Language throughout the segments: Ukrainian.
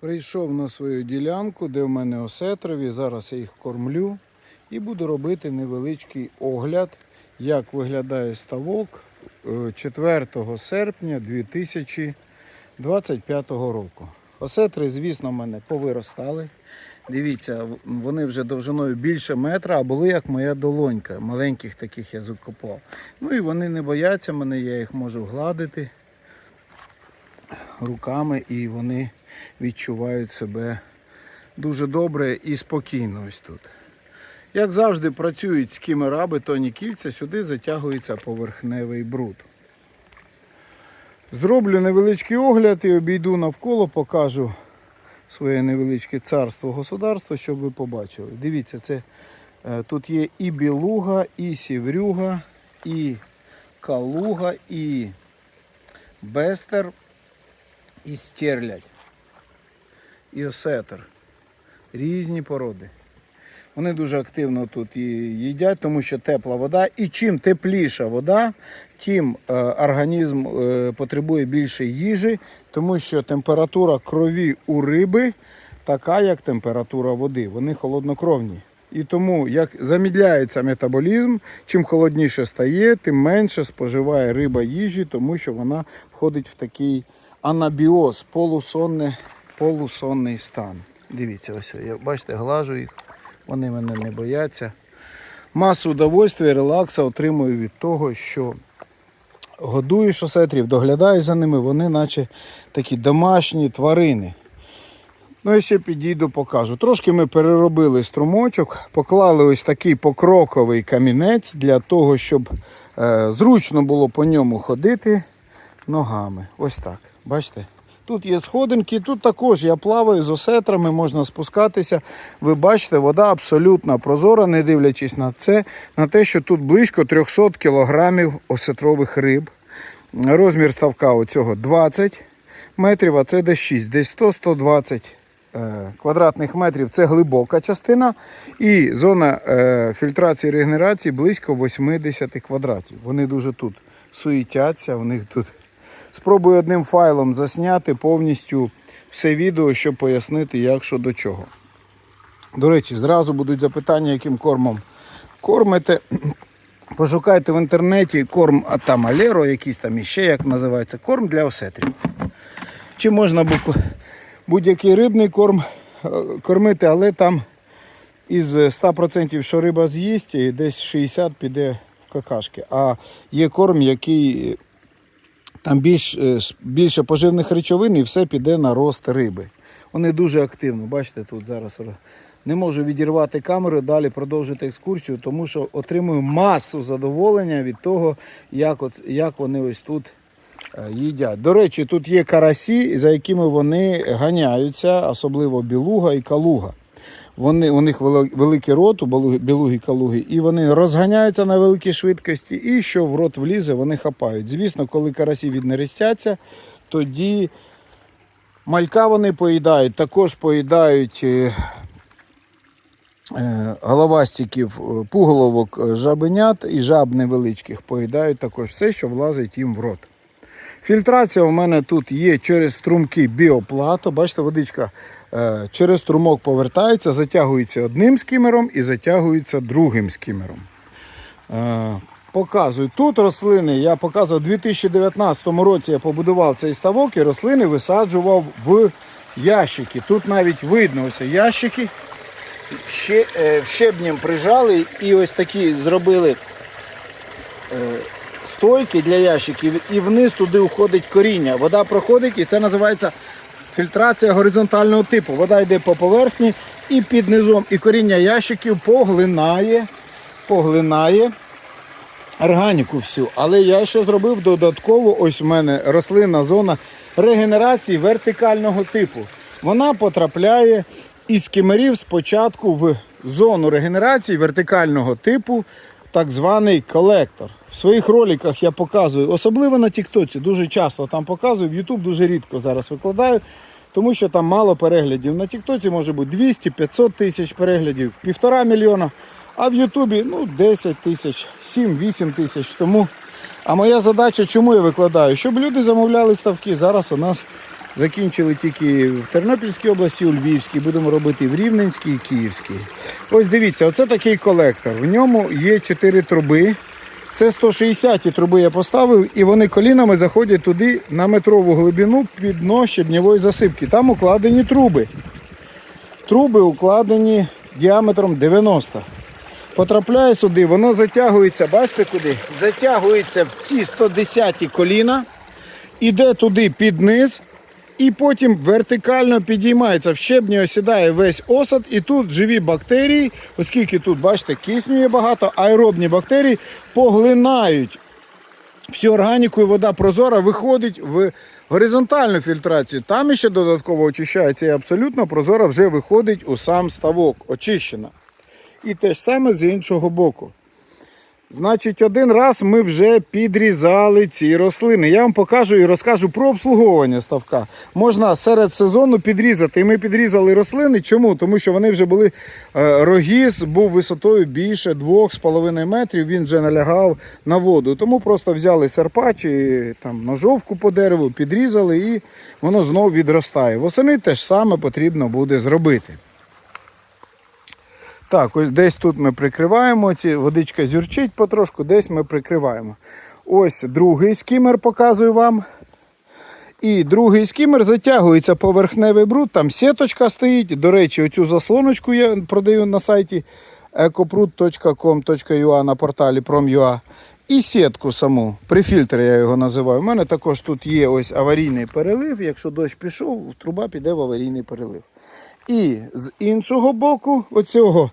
Прийшов на свою ділянку, де в мене осетрові. Зараз я їх кормлю і буду робити невеличкий огляд, як виглядає ставок е, 4 серпня 2025 року. Осетри, звісно, в мене повиростали. Дивіться, вони вже довжиною більше метра, а були як моя долонька. Маленьких таких я закопав. Ну і вони не бояться мене, я їх можу гладити руками і вони відчувають себе дуже добре і спокійно ось тут. Як завжди працюють скімера, бетонні кільця, сюди затягується поверхневий бруд. Зроблю невеличкий огляд і обійду навколо, покажу своє невеличке царство государство, щоб ви побачили. Дивіться, це е, тут є і білуга, і сіврюга, і калуга, і бестер, і стерлядь, і осетр. Різні породи. Вони дуже активно тут їдять, тому що тепла вода. І чим тепліша вода, тим е, організм е, потребує більше їжі, тому що температура крові у риби така, як температура води. Вони холоднокровні. І тому, як замідляється метаболізм, чим холодніше стає, тим менше споживає риба їжі, тому що вона входить в такий анабіоз, полусонне, полусонний стан. Дивіться, ось я бачите, глажу їх, вони мене не бояться. Масу удовольствия, релакса отримую від того, що годуєш осетрів, доглядаєш за ними, вони наче такі домашні тварини. Ну і ще підійду, покажу. Трошки ми переробили струмочок, поклали ось такий покроковий камінець для того, щоб е, зручно було по ньому ходити ногами. Ось так. Бачите? Тут є сходинки, тут також я плаваю з осетрами, можна спускатися. Ви бачите, вода абсолютно прозора, не дивлячись на це, на те, що тут близько 300 кілограмів осетрових риб. Розмір ставка оцього 20 метрів, а це десь 6, десь 100-120 е, квадратних метрів. Це глибока частина. І зона е, фільтрації регенерації близько 80 квадратів. Вони дуже тут суетяться, у них тут. Спробую одним файлом засняти повністю все відео, щоб пояснити, як що до чого. До речі, зразу будуть запитання, яким кормом кормите. Пошукайте в інтернеті корм там Алеро, якийсь там іще, як називається, корм для осетрів. Чи можна будь-який рибний корм е, кормити, але там із 100%, що риба з'їсть, десь 60 піде в какашки. А є корм, який там більш, е, більше поживних речовин і все піде на рост риби. Вони дуже активно. Бачите, тут зараз не можу відірвати камеру, далі продовжити екскурсію, тому що отримую масу задоволення від того, як, от, як вони ось тут е, їдять. До речі, тут є карасі, за якими вони ганяються, особливо білуга і калуга. Вони, у них вели- великий рот, у білуги калуги, і вони розганяються на великій швидкості, і що в рот влізе, вони хапають. Звісно, коли карасі віднерестяться, тоді малька вони поїдають, також поїдають е, е, головастиків, е, пуголовок жабенят і жаб невеличких поїдають також все, що влазить їм в рот. Фільтрація у мене тут є через струмки біоплато. Бачите, водичка через струмок повертається, затягується одним скімером і затягується другим скімером. Е, Показую. Тут рослини, я показував у 2019 році я побудував цей ставок і рослини висаджував в ящики. Тут навіть видно ось ящики. Ще, е, щебнем прижали і ось такі зробили стойки для ящиків, і вниз туди уходить коріння. Вода проходить, і це називається фільтрація горизонтального типу. Вода йде по поверхні і під низом, і коріння ящиків поглинає, поглинає органіку всю. Але я ще зробив додатково, ось у мене рослинна зона регенерації вертикального типу. Вона потрапляє із кімерів спочатку в зону регенерації вертикального типу, так званий колектор. В своїх роликах я показую, особливо на Тіктоці, дуже часто там показую, в YouTube дуже рідко зараз викладаю, тому що там мало переглядів. На Тіктоці може бути 200-500 тисяч переглядів, півтора мільйона, а в Ютубі ну, 10 тисяч, 7-8 тисяч. Тому. А моя задача, чому я викладаю? Щоб люди замовляли ставки. Зараз у нас Закінчили тільки в Тернопільській області, у Львівській, будемо робити в Рівненській і Київській. Ось дивіться, оце такий колектор. В ньому є 4 труби. Це 160 ті труби я поставив, і вони колінами заходять туди на метрову глибину під дно щебневої засипки. Там укладені труби. Труби укладені діаметром 90. Потрапляє сюди, воно затягується, бачите куди? Затягується в ці 110 ті коліна, іде туди під низ, і потім вертикально підіймається. В щебні осідає весь осад, і тут живі бактерії, оскільки тут, бачите, кисню є багато, аеробні бактерії поглинають всю органіку і вода прозора виходить в горизонтальну фільтрацію. Там ще додатково очищається і абсолютно прозора вже виходить у сам ставок, очищена. І те ж саме з іншого боку. Значить, один раз ми вже підрізали ці рослини. Я вам покажу і розкажу про обслуговування ставка. Можна серед сезону підрізати. І ми підрізали рослини. Чому? Тому що вони вже були. е, Рогіз був висотою більше 2,5 метрів. Він вже налягав на воду. Тому просто взяли серпа чи там ножовку по дереву, підрізали і воно знову відростає. Восени теж саме потрібно буде зробити. Так, ось десь тут ми прикриваємо, ці водичка зюрчить потрошку, десь ми прикриваємо. Ось другий скімер показую вам. І другий скімер затягується поверхневий бруд, там сіточка стоїть. До речі, оцю заслоночку я продаю на сайті ecoprud.com.ua на порталі Prom.ua. І сітку саму, прифільтр я його називаю. У мене також тут є ось аварійний перелив. Якщо дощ пішов, труба піде в аварійний перелив. І з іншого боку, оцього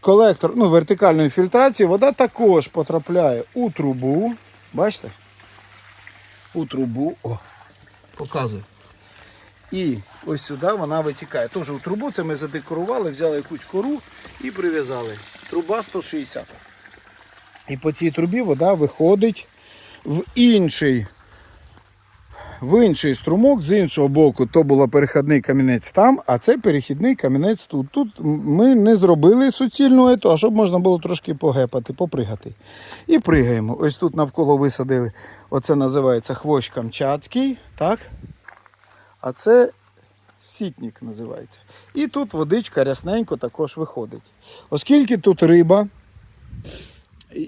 колектор, ну, вертикальної фільтрації, вода також потрапляє у трубу. Бачите? У трубу. О, показую. І ось сюди вона витікає. Теж у трубу це ми задекорували, взяли якусь кору і прив'язали. Труба 160. І по цій трубі вода виходить в інший в інший струмок з іншого боку, то був перехідний камінець там, а це перехідний камінець тут. Тут ми не зробили суцільну ету, а щоб можна було трошки погепати, попригати. І пригаємо. Ось тут навколо висадили. Оце називається хвощ камчатський. так? А це сітник називається. І тут водичка рясненько також виходить. Оскільки тут риба,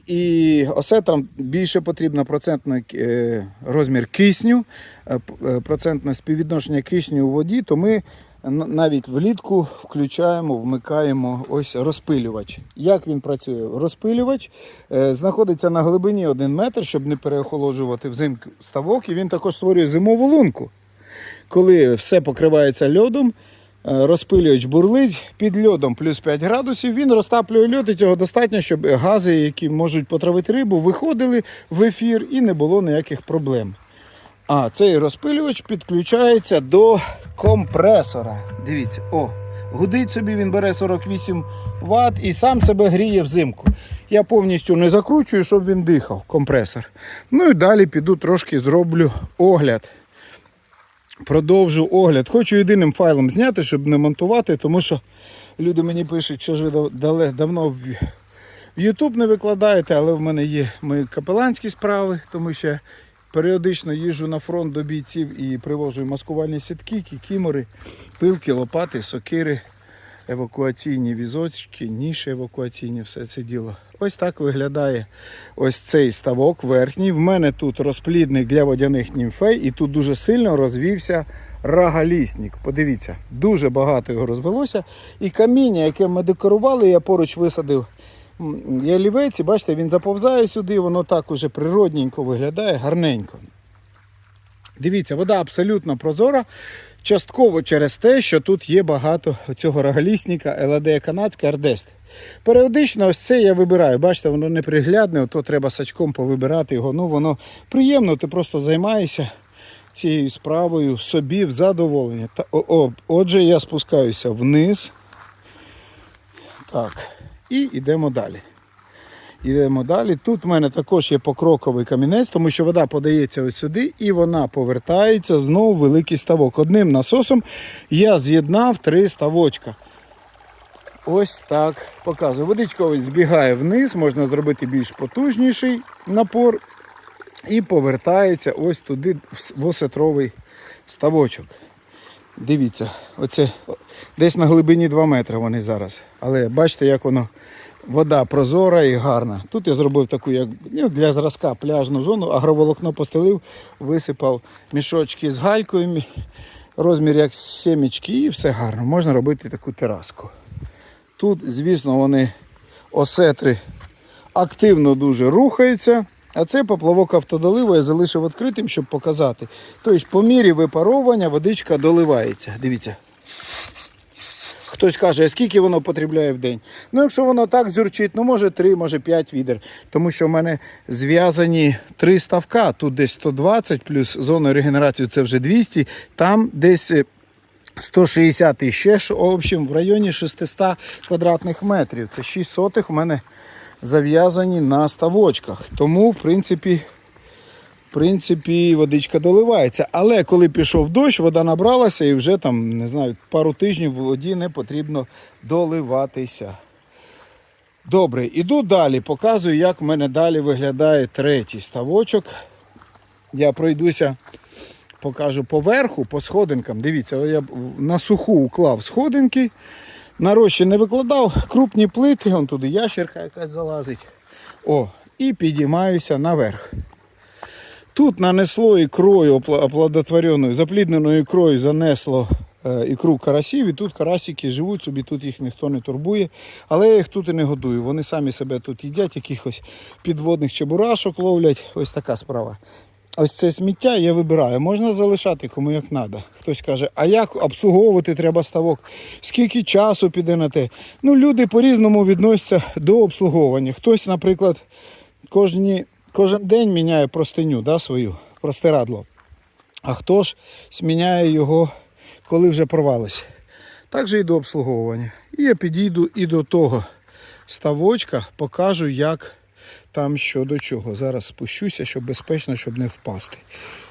і- осетрам більше потрібно процентний е, розмір кисню, е, е, процентне співвідношення кисню у воді, то ми навіть влітку включаємо, вмикаємо ось розпилювач. Як він працює? Розпилювач знаходиться на глибині 1 метр, щоб не переохолоджувати взимку ставок, і він також створює зимову лунку. Коли все покривається льодом, розпилювач бурлить під льодом плюс 5 градусів, він розтаплює льод і цього достатньо, щоб гази, які можуть потравити рибу, виходили в ефір і не було ніяких проблем. А цей розпилювач підключається до компресора. Дивіться, о, гудить собі, він бере 48 Вт і сам себе гріє взимку. Я повністю не закручую, щоб він дихав, компресор. Ну і далі піду трошки зроблю огляд. Продовжу огляд. Хочу єдиним файлом зняти, щоб не монтувати, тому що люди мені пишуть, що ж ви дали, давно в YouTube не викладаєте, але в мене є мої капеланські справи, тому що періодично їжджу на фронт до бійців і привожу маскувальні сітки, кікімори, пилки, лопати, сокири, евакуаційні візочки, ніші евакуаційні, все це діло. Ось так виглядає ось цей ставок верхній. В мене тут розплідник для водяних німфей, і тут дуже сильно розвівся рагалісник. Подивіться, дуже багато його розвелося. І каміння, яке ми декорували, я поруч висадив ялівець, і бачите, він заповзає сюди, воно так уже природненько виглядає, гарненько. Дивіться, вода абсолютно прозора. Частково через те, що тут є багато цього рогалісника ЛАД канадське ардест. Періодично ось це я вибираю. Бачите, воно неприглядне, ото треба сачком повибирати його. Ну, воно приємно, ти просто займаєшся цією справою собі в задоволення. Та, о, о, отже, я спускаюся вниз. Так, і йдемо далі. Йдемо далі. Тут в мене також є покроковий камінець, тому що вода подається ось сюди і вона повертається знову в великий ставок. Одним насосом я з'єднав три ставочка. Ось так показую. Водичка ось збігає вниз, можна зробити більш потужніший напор і повертається ось туди в осетровий ставочок. Дивіться, оце десь на глибині 2 метри вони зараз. Але бачите, як воно вода прозора і гарна. Тут я зробив таку, як ну, для зразка пляжну зону, агроволокно постелив, висипав мішочки з галькою, розмір як сімечки, і все гарно. Можна робити таку тераску. Тут, звісно, вони осетри активно дуже рухаються. А це поплавок автодоливу я залишив відкритим, щоб показати. Тобто, по мірі випаровування водичка доливається. Дивіться. Хтось каже, скільки воно потребляє в день? Ну, якщо воно так зюрчить, ну може 3, може 5 відер. Тому що в мене зв'язані три ставка. Тут десь 120 плюс зона регенерації це вже 200. Там десь е, 160 і ще в общем, в районі 600 квадратних метрів. Це 6 сотих у мене зав'язані на ставочках. Тому, в принципі, в принципі, водичка доливається. Але коли пішов дощ, вода набралася і вже там, не знаю, пару тижнів воді не потрібно доливатися. Добре, іду далі. Показую, як в мене далі виглядає третій ставочок. Я пройдуся, покажу поверху, по сходинкам. Дивіться, я на суху уклав сходинки. На рощі не викладав, крупні плити, вон туди ящерка якась залазить. О, і підіймаюся наверх. Тут нанесло ікрою оплодотвореною, заплідненою ікрою занесло е, ікру карасів, і тут карасики живуть собі, тут їх ніхто не турбує. Але я їх тут і не годую. Вони самі себе тут їдять, якихось підводних чебурашок ловлять. Ось така справа. Ось це сміття я вибираю. Можна залишати кому як треба. Хтось каже, а як обслуговувати треба ставок? Скільки часу піде на те? Ну, люди по-різному відносяться до обслуговування. Хтось, наприклад, кожні, кожен день міняє простиню да, свою, простирадло. А хто ж зміняє його, коли вже порвалося? Так же і до обслуговування. І я підійду і до того ставочка, покажу, як там що до чого. Зараз спущуся, щоб безпечно, щоб не впасти.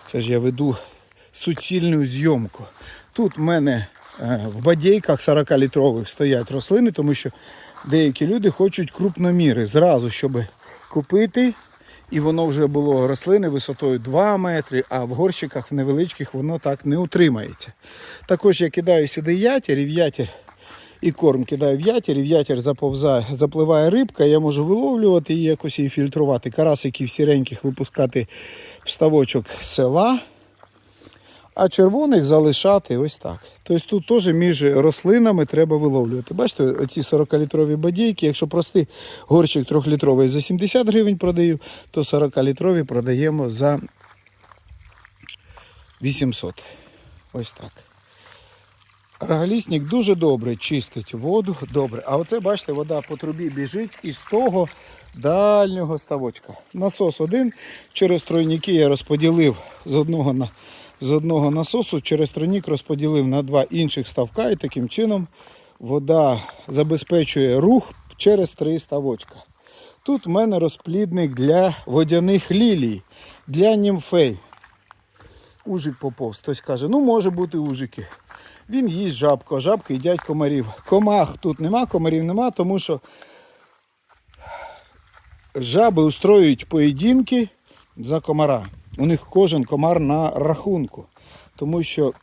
Це ж я веду суцільну зйомку. Тут в мене е, в бадейках 40-літрових стоять рослини, тому що деякі люди хочуть крупноміри зразу, щоб купити. І воно вже було рослини висотою 2 метри, а в горщиках невеличких воно так не утримається. Також я кидаю сюди ятір, і в і корм кидаю в ятір, і в заповзає, запливає рибка, я можу виловлювати і якось її фільтрувати. Карасиків сіреньких випускати в ставочок села, а червоних залишати ось так. Тобто тут теж між рослинами треба виловлювати. Бачите, оці 40-літрові бодійки, якщо простий горщик 3-літровий за 70 гривень продаю, то 40-літрові продаємо за 800. Ось так. Рогалісник дуже добре чистить воду, добре. А оце, бачите, вода по трубі біжить із того дальнього ставочка. Насос один. Через тройники я розподілив з одного, на, з одного насосу, через тройник розподілив на два інших ставка і таким чином вода забезпечує рух через три ставочка. Тут в мене розплідник для водяних лілій, для німфей. Ужик поповз. Хтось каже, ну може бути ужики. Він їсть жабку, жабки їдять комарів. Комах тут нема, комарів нема, тому що жаби устроюють поєдинки за комара. У них кожен комар на рахунку. Тому що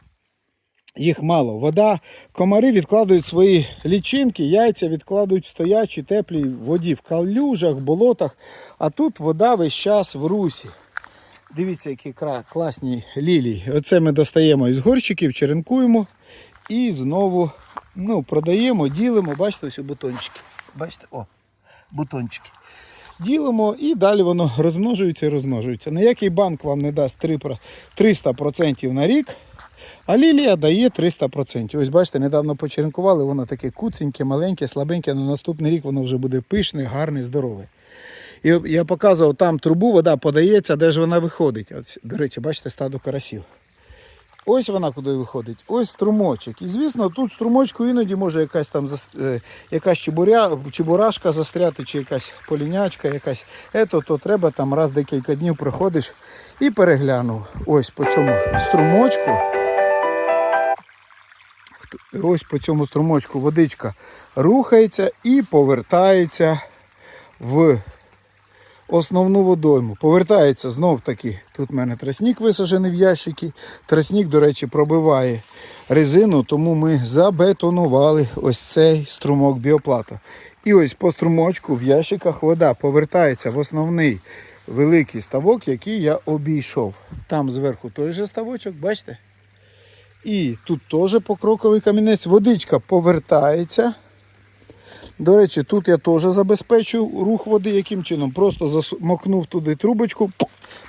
їх мало. Вода, комари відкладають свої лічинки, яйця відкладають в стоячій теплій воді, в калюжах, болотах. А тут вода весь час в русі. Дивіться, які класні лілії. Оце ми достаємо із горщиків, черенкуємо і знову ну, продаємо, ділимо. Бачите, ось бутончики. Бачите, о, бутончики. Ділимо і далі воно розмножується і розмножується. Ніякий банк вам не дасть 300% на рік, а лілія дає 300%. Ось бачите, недавно почеренкували, воно таке куценьке, маленьке, слабеньке, на наступний рік воно вже буде пишне, гарне, здорове. І я показував, там трубу вода подається, де ж вона виходить. От, до речі, бачите, стадо карасів. Ось вона куди виходить, ось струмочок. І звісно, тут струмочку іноді може якась там е, якась чебуря, чебурашка застряти, чи якась полінячка, якась ето, то треба там раз декілька днів приходиш і переглянув. Ось по цьому струмочку. Ось по цьому струмочку водичка рухається і повертається в основну водойму. Повертається знов таки. Тут в мене тростник висаджений в ящики. Тростник, до речі, пробиває резину, тому ми забетонували ось цей струмок біоплата. І ось по струмочку в ящиках вода повертається в основний великий ставок, який я обійшов. Там зверху той же ставочок, бачите? І тут теж покроковий камінець. Водичка повертається. До речі, тут я теж забезпечив рух води яким чином. Просто замокнув туди трубочку,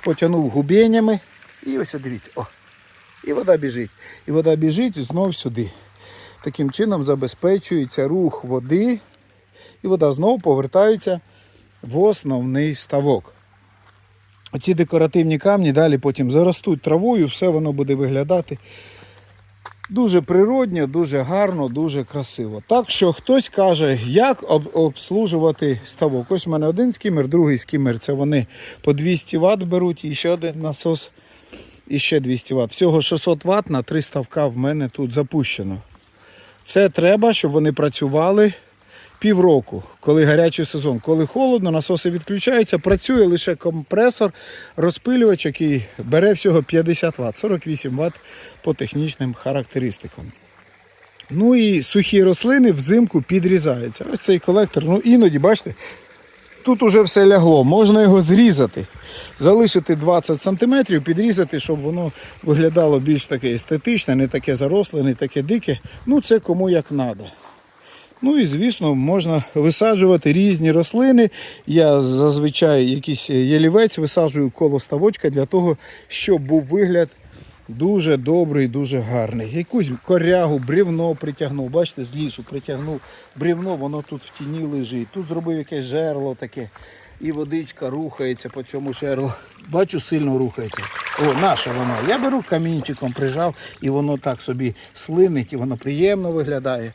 потягнув губеннями. І ось дивіться. О, і вода біжить. І вода біжить знов сюди. Таким чином забезпечується рух води. І вода знову повертається в основний ставок. Оці декоративні камні далі потім заростуть травою, все воно буде виглядати дуже природньо, дуже гарно, дуже красиво. Так що хтось каже, як об- обслужувати ставок. Ось у мене один скімер, другий скімер. Це вони по 200 Вт беруть і ще один насос і ще 200 Вт. Всього 600 Вт на три ставка в мене тут запущено. Це треба, щоб вони працювали півроку, коли гарячий сезон. Коли холодно, насоси відключаються, працює лише компресор, розпилювач, який бере всього 50 Вт, 48 Вт по технічним характеристикам. Ну і сухі рослини взимку підрізаються. Ось цей колектор, ну іноді, бачите, тут уже все лягло, можна його зрізати. Залишити 20 см, підрізати, щоб воно виглядало більш таке естетичне, не таке заросле, не таке дике. Ну, це кому як треба. Ну і звісно, можна висаджувати різні рослини. Я зазвичай якийсь ялівець висаджую коло ставочка для того, щоб був вигляд дуже добрий, дуже гарний. Якусь корягу, брівно притягнув. Бачите, з лісу притягнув брівно, воно тут в тіні лежить. Тут зробив якесь жерло таке. І водичка рухається по цьому жерлу. Бачу, сильно рухається. О, наше воно. Я беру камінчиком, прижав, і воно так собі слинить, і воно приємно виглядає.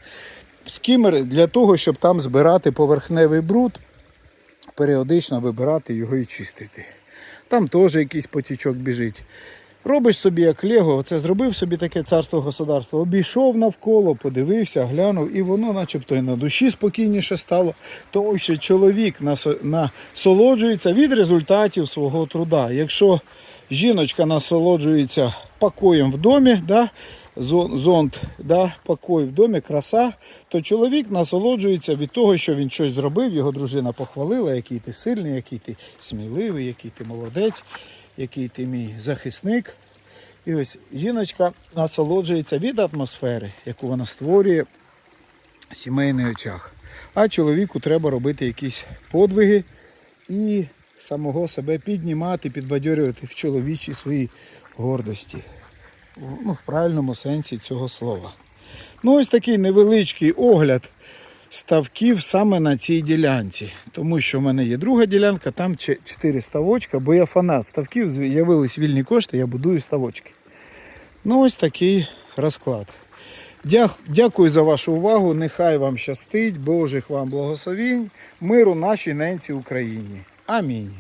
Скімер для того, щоб там збирати поверхневий бруд, періодично вибирати його і чистити. Там теж якийсь потічок біжить. Робиш собі як Лего, оце зробив собі таке царство государство, обійшов навколо, подивився, глянув, і воно начебто і на душі спокійніше стало, тому що чоловік насолоджується від результатів свого труда. Якщо жіночка насолоджується покоєм в домі, да, зон- зонд, да, покой в домі, краса, то чоловік насолоджується від того, що він щось зробив, його дружина похвалила, який ти сильний, який ти сміливий, який ти молодець, який ти мій захисник. І ось жіночка насолоджується від атмосфери, яку вона створює в сімейний очах. А чоловіку треба робити якісь подвиги і самого себе піднімати, підбадьорювати в чоловічій своїй гордості. Ну, в правильному сенсі цього слова. Ну, ось такий невеличкий огляд ставків саме на цій ділянці. Тому що в мене є друга ділянка, там 4 ставочка, бо я фанат ставків, з'явились вільні кошти, я будую ставочки. Ну, ось такий розклад. Дякую за вашу увагу. Нехай вам щастить, Божих вам благословінь, миру нашій ненці Україні. Амінь.